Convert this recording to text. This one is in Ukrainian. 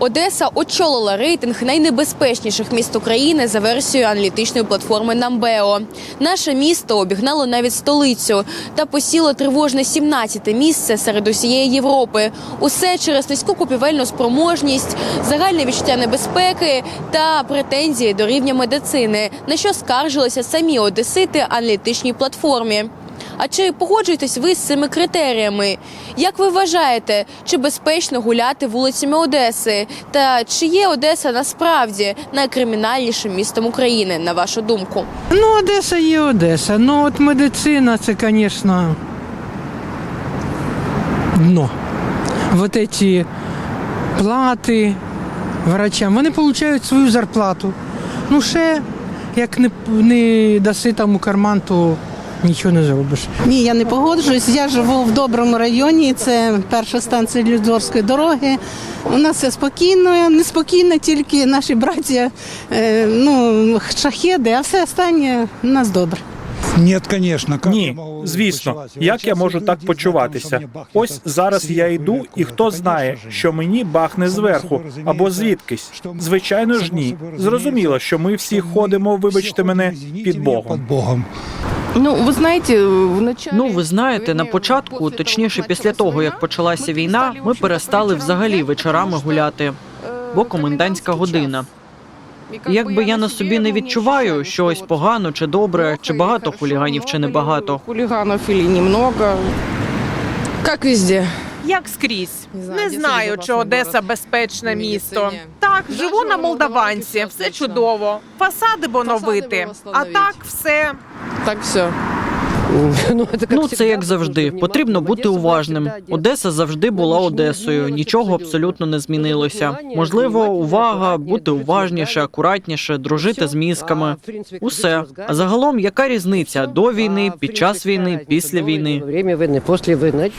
Одеса очолила рейтинг найнебезпечніших міст України за версією аналітичної платформи Намбео. Наше місто обігнало навіть столицю та посіло тривожне 17-те місце серед усієї Європи. Усе через низьку купівельну спроможність, загальне відчуття небезпеки та претензії до рівня медицини, на що скаржилися самі одесити аналітичній платформі. А чи погоджуєтесь ви з цими критеріями? Як ви вважаєте, чи безпечно гуляти вулицями Одеси? Та чи є Одеса насправді найкримінальнішим містом України, на вашу думку? Ну, Одеса є Одеса. Ну, от медицина, це, звісно, дно. Вот эти плати врачам, вони отримують свою зарплату. Ну, ще, як не, не даси там у карман, то нічого не зробиш. Ні, я не погоджуюсь. Я живу в доброму районі. Це перша станція Людворської дороги. У нас все спокійно, неспокійно, тільки наші браття, е, ну, шахеди, а все останнє у нас добре. Нет, конечно. Как Ні, звісно, як я можу так почуватися? Ось зараз я йду, і хто знає, що мені бахне зверху або звідкись. Звичайно ж ні. Зрозуміло, що ми всі ходимо, вибачте мене, під Богом. Ну, ви знаєте, в началі... Ну, ви знаєте, на початку, точніше, після того як почалася війна, ми перестали взагалі вечорами гуляти, бо комендантська година. І Якби я на собі не відчуваю щось погано чи добре, чи багато хуліганів, чи не багато. Хулиганов или немного. Как везде. Як скрізь. Не знаю, чи Одеса безпечне місто. Так, живу на Молдаванці, Молдаванці все чудово. Фасади б оновити. би А так все. Так все. Ну, це як завжди. Потрібно бути уважним. Одеса завжди була Одесою. Нічого абсолютно не змінилося. Можливо, увага, бути уважніше, акуратніше, дружити з мізками. Усе. А загалом, яка різниця до війни, під час війни, після війни? Время війни, після війни.